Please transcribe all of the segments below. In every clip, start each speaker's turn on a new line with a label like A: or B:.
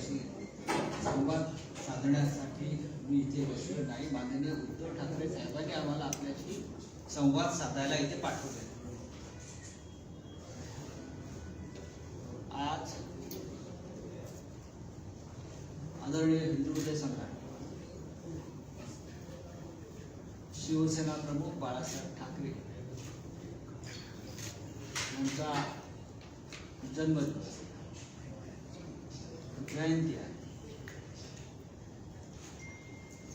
A: अशी संवाद साधण्यासाठी मी इथे बसलो नाही माननीय उद्धव ठाकरे साहेबांनी आम्हाला आपल्याशी संवाद साधायला इथे पाठवले आज आदरणीय हिंदू हृदय सम्राट शिवसेना प्रमुख बाळासाहेब ठाकरे यांचा जन्मदिवस जयंती आहे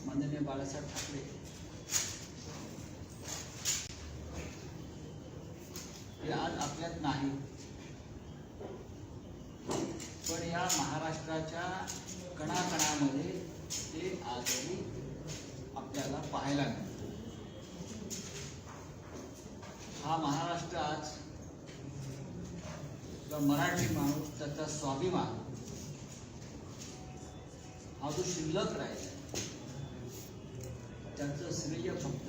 A: माननीय बाळासाहेब ठाकरे हे आज आपल्यात नाही पण या महाराष्ट्राच्या कणाकणामध्ये ते आजही आपल्याला पाहायला मिळतो हा महाराष्ट्र आज मराठी माणूस त्याचा स्वाभिमान हा जो शिल्लक राहायचा त्यांचं श्रेय फक्त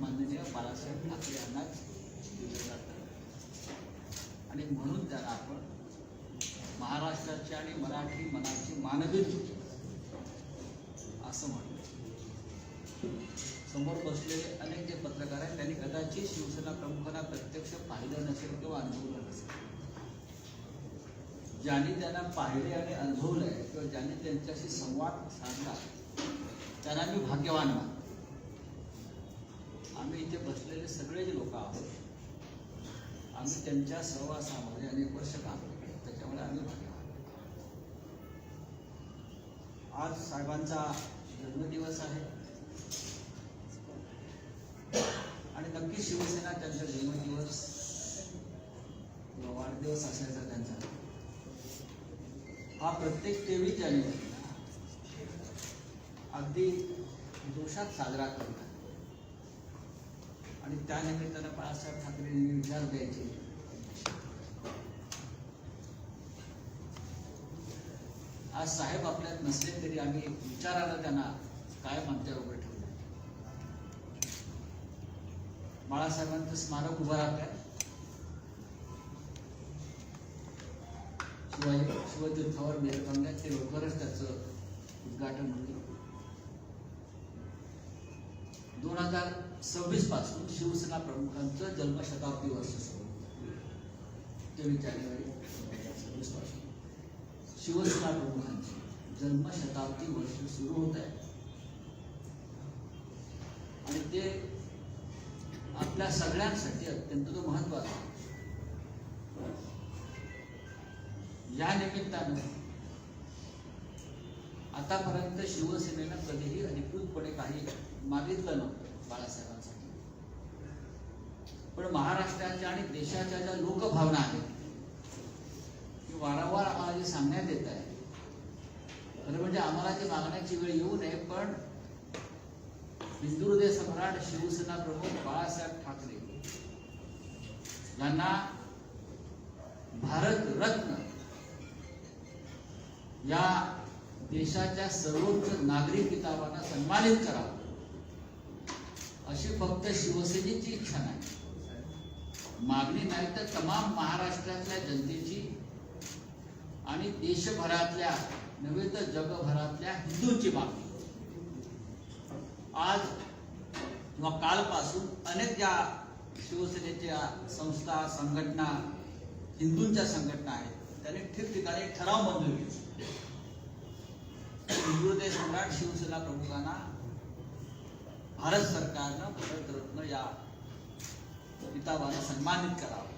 A: माननीय बाळासाहेब ठाकरे यांनाच दिलं जातं आणि म्हणून त्याला आपण महाराष्ट्राचे आणि मराठी मनाचे मानवी असं म्हणतो समोर बसलेले अनेक जे पत्रकार आहेत त्यांनी कदाचित शिवसेना प्रमुखांना प्रत्यक्ष पाहिलं नसेल किंवा अनुभवलं नसेल ज्यांनी त्यांना पाहिले आणि अनुभवले किंवा ज्यांनी त्यांच्याशी संवाद साधला त्यांना मी भाग्यवान मानतो आम्ही इथे बसलेले सगळे जे लोक आहोत आम्ही त्यांच्या सहवासामध्ये अनेक वर्ष काम त्याच्यामुळे आम्ही भाग्यवान आज साहेबांचा जन्मदिवस आहे आणि नक्की शिवसेना त्यांचा जन्मदिवस वाढदिवस असायचा त्यांचा हा प्रत्येक तेवीस जानेवारी अगदी दोषात साजरा करतात आणि त्यानिमित्तानं बाळासाहेब ठाकरे यांनी विचार द्यायचे आज साहेब आपल्यात नसले तरी आम्ही विचाराला त्यांना कायम आमच्या उभं ठेवलं बाळासाहेबांचं स्मारक उभं राहतात शिवाजी शिवतीर्थावर ते लवकरच त्याचं उद्घाटन होईल दोन हजार सव्वीस पासून शिवसेना प्रमुखांचं जन्मशताब्दी वर्ष सुरू तेवीस जानेवारी सव्वीस पासून शिवसेना प्रमुखांचे जन्मशताब्दी वर्ष सुरू होत आहे आणि ते आपल्या सगळ्यांसाठी अत्यंत महत्वाचं या निमित्तानं आतापर्यंत शिवसेनेनं कधीही अधिकृतपणे काही मागितलं नव्हतं बाळासाहेबांसाठी पण महाराष्ट्राच्या आणि देशाच्या ज्या लोकभावना आहेत की वारंवार आम्हाला जे सांगण्यात येत आहे खरं म्हणजे आम्हाला ते मागण्याची वेळ येऊ नये पण हिंदू सम्राट शिवसेना प्रमुख बाळासाहेब ठाकरे यांना भारत रत्न या देशाच्या सर्वोच्च नागरिक किताबांना सन्मानित करावं अशी फक्त शिवसेनेची इच्छा नाही मागणी नाही तर तमाम महाराष्ट्रातल्या जनतेची आणि देशभरातल्या नव्हे तर जगभरातल्या हिंदूंची मागणी आज किंवा कालपासून अनेक ज्या शिवसेनेच्या संस्था संघटना हिंदूंच्या संघटना आहेत त्याने ठिकठिकाणी एक ठराव मंजूर केला हिंदुदेव सम्राट शिवसेना प्रमुखांना भारत सरकारनं भारतरत्न या किताबाला सन्मानित करावं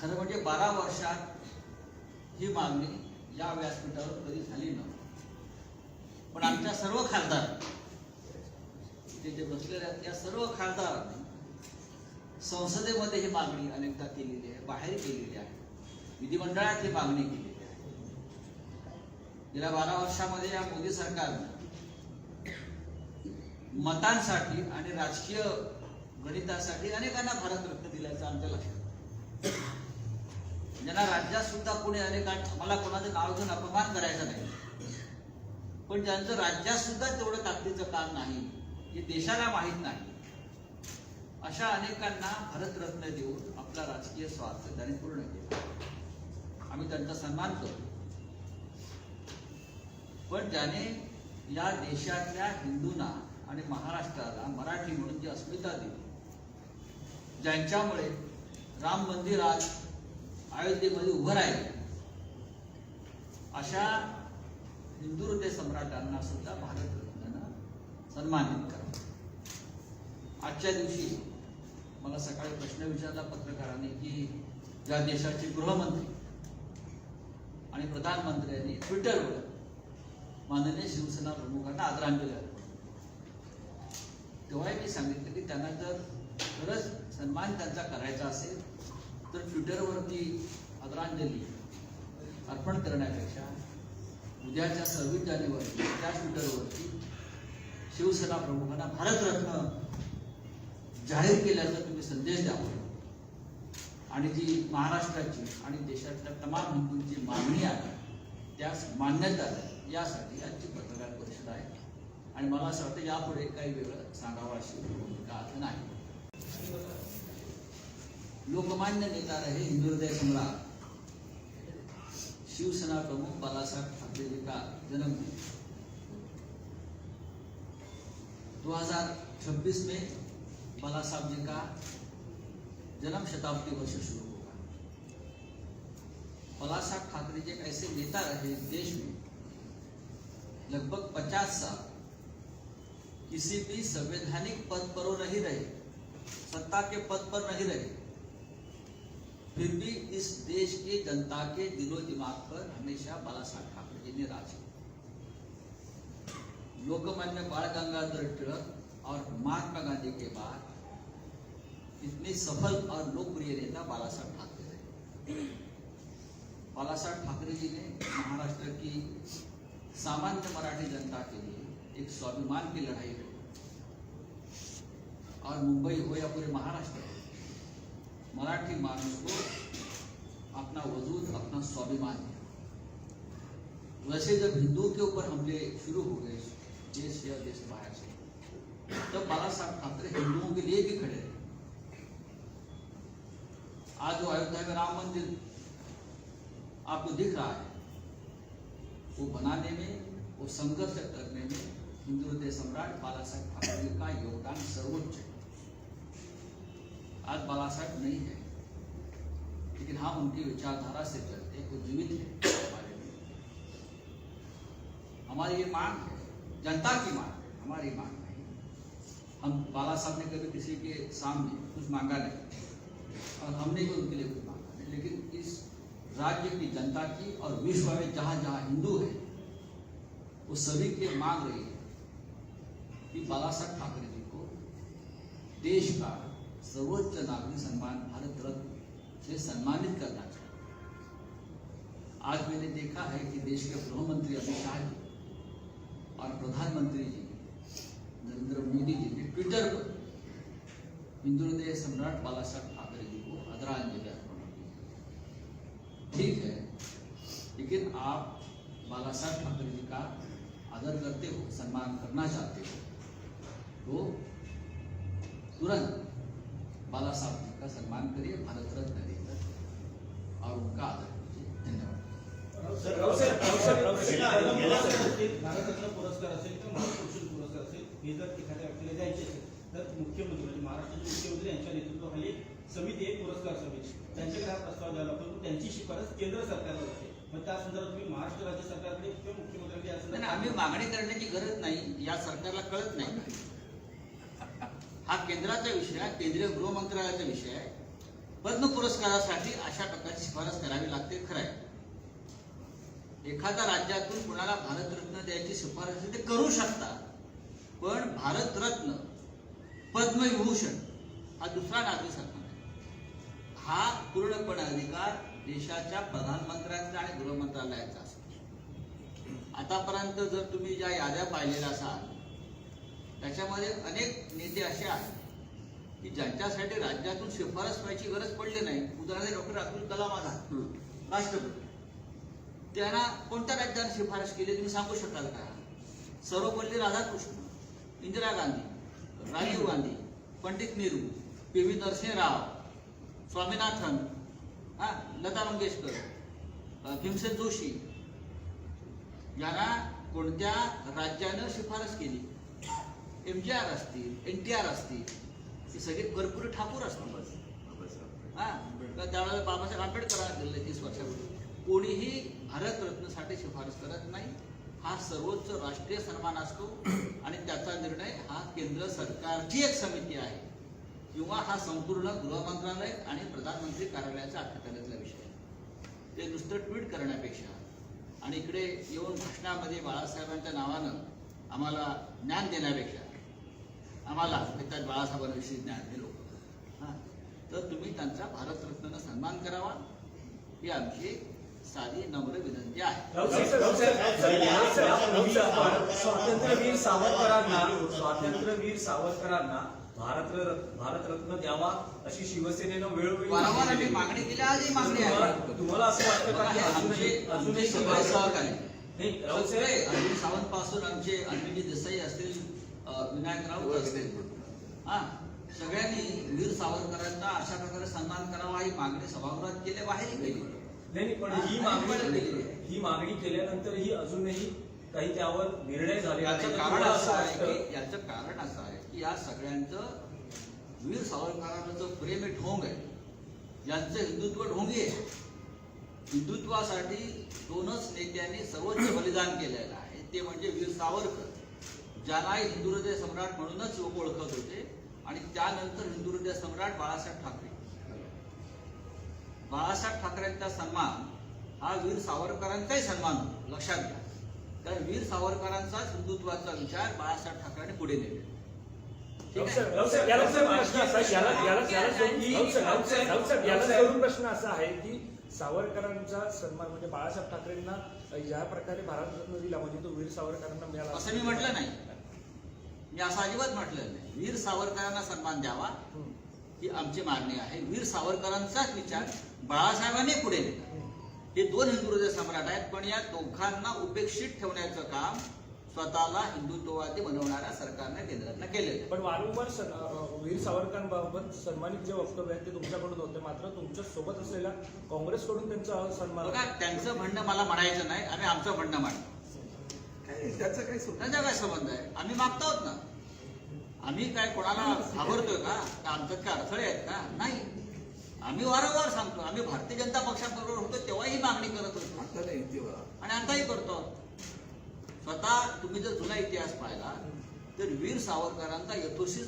A: खरं म्हणजे बारा वर्षात ही मागणी या व्यासपीठावर कधी झाली नव्हती पण आमच्या सर्व खासदार जे जे बसलेले आहेत त्या सर्व खासदारांनी संसदेमध्ये ही मागणी अनेकदा केलेली आहे बाहेर केलेली आहे विधिमंडळातली मागणी केली आहे गेल्या बारा वर्षामध्ये या मोदी सरकार मतांसाठी आणि राजकीय गणितासाठी अनेकांना भारतरत्न दिल्याचं आमच्या लक्षात ज्यांना राज्यात सुद्धा कोणी अनेकांना मला कोणाचं नाव घेऊन अपमान करायचा नाही पण ज्यांचं राज्यात सुद्धा तेवढं ताकदीचं काम नाही हे देशाला माहीत नाही अशा अनेकांना भारतरत्न देऊन आपला राजकीय स्वार्थ त्यांनी पूर्ण केला आम्ही त्यांचा सन्मान करतो पण ज्याने या देशातल्या हिंदूंना आणि महाराष्ट्राला मराठी म्हणून जी अस्मिता दिली ज्यांच्यामुळे राम मंदिर आज अयोध्येमध्ये उभं राहिले अशा हिंदू हृदय सम्राटांना सुद्धा रत्न सन्मानित करा आजच्या दिवशी मला सकाळी प्रश्न विचारला पत्रकारांनी की ज्या देशाचे गृहमंत्री आणि प्रधानमंत्र्यांनी ट्विटरवर माननीय शिवसेना प्रमुखांना आदरांजली अर्पण तेव्हाही मी सांगितलं की त्यांना जर खरंच सन्मान त्यांचा करायचा असेल तर ट्विटरवरती आदरांजली अर्पण करण्यापेक्षा उद्याच्या सव्वीस जानेवारी त्या ट्विटरवरती शिवसेना प्रमुखांना भारतरत्न जाहीर केल्याचा तुम्ही संदेश द्यावा आणि जी महाराष्ट्राची आणि देशातल्या तमाम हिंदूंची मागणी आहे त्यास मान्यता यासाठी आजची पत्रकार परिषद आहे आणि मला असं वाटतं यापुढे काही वेगळं सांगावं अशी भूमिका नाही लोकमान्य नेता हे हिंदुहृदय सम्राट शिवसेना प्रमुख बाळासाहेब ठाकरे जी का जन्म दो हजार छब्बीस मे बाळासाहेब जी का जन्म शताब्दी वर्ष शुरू होगा पलासा ठाकरे जी एक ऐसे नेता रहे इस देश में लगभग पचास साल किसी भी संवैधानिक पद पर वो नहीं रहे सत्ता के पद पर नहीं रहे फिर भी इस देश के जनता के दिलो दिमाग पर हमेशा बाला साहब ठाकरे जी ने राज किया लोकमान्य बाल गंगाधर टिलक और महात्मा गांधी के बाद इसमें सफल और लोकप्रिय नेता बाला साहब ठाकरे रहे बाला साहब ठाकरे जी ने महाराष्ट्र की सामान्य मराठी जनता के लिए एक स्वाभिमान की लड़ाई लड़ी और मुंबई हो या पूरे महाराष्ट्र हो मराठी मानस को अपना वजूद अपना स्वाभिमान है वैसे जब हिंदुओं के ऊपर हमले शुरू हो गए देश या देश बाहर से तब बाला साहब ठाकरे हिंदुओं के लिए भी खड़े रहे आज जो अयोध्या में राम मंदिर आपको दिख रहा है वो बनाने में वो संघर्ष करने में हिंदू सम्राट बाला साहेब ठाकुर का योगदान सर्वोच्च है आज बाला साहब नहीं है लेकिन हम हाँ, उनकी विचारधारा से चलते वो जीवित है हमारे लिए हमारी ये मांग है जनता की मांग है हमारी मांग नहीं हम बाला साहब ने कभी किसी के सामने कुछ मांगा नहीं और हमने ही उनके लिए कुछ मांगा है लेकिन इस राज्य की जनता की और विश्व में जहाँ जहाँ हिंदू है वो सभी के मांग रही है कि बाला साहब ठाकरे जी को देश का सर्वोच्च नागरिक सम्मान भारत रत्न से सम्मानित करना चाहिए आज मैंने देखा है कि देश के गृहमंत्री अमित शाह जी और प्रधानमंत्री जी नरेंद्र मोदी जी ने ट्विटर पर हिंदू हृदय सम्राट बाला साहब आदरांजलि अर्पण होगी ठीक है लेकिन आप बाला साहब ठाकरे जी का आदर करते हो सम्मान करना चाहते हो तो तुरंत बाला साहब जी का सम्मान करिए भारत रत्न देकर और उनका आदर कीजिए
B: धन्यवाद पुरस्कार मुख्यमंत्री महाराष्ट्र मुख्यमंत्री समिती आहे पुरस्कार समिती त्यांच्याकडे हा प्रस्ताव द्यायला लागतो त्यांची शिफारस केंद्र सरकारला होते मग त्या संदर्भात तुम्ही महाराष्ट्र राज्य सरकारकडे किंवा
A: मुख्यमंत्र्यांकडे आम्ही मागणी करण्याची गरज नाही या सरकारला कळत नाही हा केंद्राचा विषय आहे केंद्रीय गृह मंत्रालयाचा विषय आहे पद्म पुरस्कारासाठी अशा प्रकारची शिफारस करावी लागते खरं आहे एखाद्या राज्यातून कुणाला भारतरत्न द्यायची शिफारस ते करू शकता पण भारतरत्न पद्मविभूषण हा दुसरा नागरिक हा पूर्णपणे अधिकार देशाच्या प्रधानमंत्र्यांचा आणि मंत्रालयाचा असतो आतापर्यंत जर तुम्ही ज्या याद्या पाहिलेल्या असाल त्याच्यामध्ये अनेक नेते असे आहेत की ज्यांच्यासाठी राज्यातून शिफारस व्हायची गरज पडली नाही उदाहरणार्थ डॉक्टर अब्दुल कलाम आझाद राष्ट्रपती त्यांना कोणत्या राज्याने शिफारस केली तुम्ही सांगू शकाल का सर्वपल्ली राधाकृष्ण इंदिरा गांधी राजीव गांधी पंडित नेहरू पी व्ही नरसिंह राव स्वामीनाथन हा लता मंगेशकर भीमसेन जोशी यांना कोणत्या राज्यानं शिफारस केली एम जी आर असतील एन टी आर असतील हे सगळे भरपूर ठाकूर असतील हां त्यावेळेला बाबासाहेब आंबेडकर गेले तीस वर्षापूर्वी कोणीही भारतरत्नसाठी शिफारस करत नाही हा सर्वोच्च राष्ट्रीय सन्मान असतो आणि त्याचा निर्णय हा केंद्र सरकारची एक समिती आहे किंवा हा संपूर्ण गृह मंत्रालय आणि प्रधानमंत्री कार्यालयाचा अखत्यारीतला विषय ते नुसतं ट्विट करण्यापेक्षा आणि इकडे येऊन भाषणामध्ये बाळासाहेबांच्या नावानं आम्हाला ज्ञान देण्यापेक्षा आम्हाला त्यात बाळासाहेबांविषयी ज्ञान दिलो हा तर तुम्ही त्यांचा भारतरत्नानं सन्मान करावा ही आमची साधी नम्र विनंती आहे
B: स्वातंत्र्यवीर सावरकरांना स्वातंत्र्यवीर सावरकरांना भारतरत्न भारतरत्न द्यावा अशी शिवसेनेनं वेळोवेळी मागणी केली मागणी तुम्हाला असं वाटतं का अजूनही अजूनही सहकारी नाही राऊत सावंत पासून आमचे अरविंद देसाई असतील विनायक राऊत हा सगळ्यांनी वीर सावरकरांना अशा प्रकारे सन्मान करावा ही मागणी सभागृहात केल्या बाहेर गेली नाही पण ही मागणी ही मागणी केल्यानंतरही अजूनही काही त्यावर निर्णय झाले याचं कारण असं आहे की याचं कारण असं आहे या सगळ्यांचं वीर सावरकरांचं जो प्रेम हे ढोंग आहे यांचं हिंदुत्व ढोंगी आहे हिंदुत्वासाठी दोनच नेत्यांनी सर्वोच्च बलिदान केलेलं आहे ते म्हणजे वीर सावरकर ज्याला हिंदू हृदय सम्राट म्हणूनच लोक ओळखत होते आणि त्यानंतर हिंदू हृदय सम्राट बाळासाहेब ठाकरे बाळासाहेब ठाकरेंचा सन्मान हा वीर सावरकरांचाही सन्मान होतो लक्षात घ्या कारण वीर सावरकरांचाच हिंदुत्वाचा विचार बाळासाहेब ठाकरेंनी पुढे नेले प्रश्न असा आहे की सावरकरांचा सन्मान म्हणजे बाळासाहेब ठाकरेंना ज्या प्रकारे भारत रत्न दिला म्हणजे तो वीर सावरकरांना मिळाला असं मी म्हटलं नाही मी असं अजिबात म्हटलं नाही वीर सावरकरांना सन्मान द्यावा ही आमची मागणी आहे वीर सावरकरांचाच विचार बाळासाहेबांनी पुढे नेला हे दोन हिंदू सम्राट आहेत पण या दोघांना उपेक्षित ठेवण्याचं काम स्वतःला हिंदुत्ववादी बनवणाऱ्या सरकारने केंद्रातनं केले पण वारंवार वीर सावरकरांबाबत सन्मानित जे वक्तव्य आहे ते तुमच्याकडून होते मात्र तुमच्या सोबत असलेल्या काँग्रेसकडून त्यांचा सन्मान बघा त्यांचं म्हणणं मला म्हणायचं नाही आम्ही आमचं म्हणणं मांडतो काही त्याचा काही काय संबंध आहे आम्ही मागतो आहोत ना आम्ही काय कोणाला घाबरतोय का आमच्यात काय अडथळे आहेत का नाही आम्ही वारंवार सांगतो आम्ही भारतीय जनता पक्षाबरोबर होतो तेव्हाही मागणी करत होतो आणि आताही करतो स्वतः तुम्ही जर जुना इतिहास पाहिला तर वीर सावरकरांचा यथोशी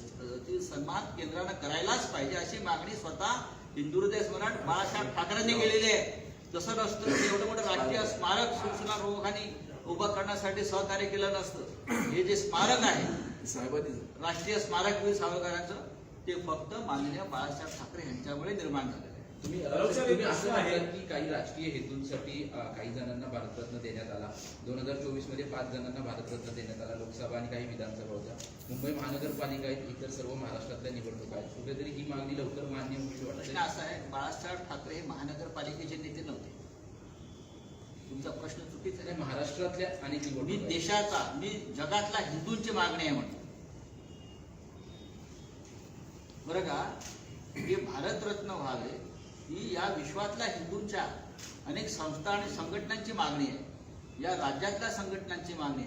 B: सन्मान केंद्रानं करायलाच पाहिजे अशी मागणी स्वतः हिंदुहृदय स्मरण बाळासाहेब ठाकरेंनी केलेली आहे जसं नसतं की एवढं मोठं राष्ट्रीय स्मारक सूचना प्रमुखांनी उभं करण्यासाठी सहकार्य केलं नसतं हे जे स्मारक आहे राष्ट्रीय स्मारक वीर सावरकरांचं ते फक्त माननीय बाळासाहेब ठाकरे यांच्यामुळे निर्माण झालं तुम्ही असं आहे की काही राजकीय हेतूंसाठी काही जणांना भारतरत्न देण्यात आला दोन हजार चोवीस मध्ये पाच जणांना भारतरत्न देण्यात आला लोकसभा आणि काही विधानसभा होत्या मुंबई महानगरपालिका आहेत इतर सर्व महाराष्ट्रातल्या निवडणुका आहेत कुठेतरी ही मागणी लवकर मान्य होईल असं असा आहे बाळासाहेब ठाकरे हे महानगरपालिकेचे नेते नव्हते तुमचा प्रश्न चुकीचा आहे महाराष्ट्रातल्या आणि मी देशाचा मी जगातला हिंदूंची मागणी आहे म्हणतो बरं का हे भारतरत्न व्हावे ही या विश्वातल्या हिंदूंच्या अनेक संस्था आणि संघटनांची मागणी आहे या राज्यातल्या संघटनांची मागणी आहे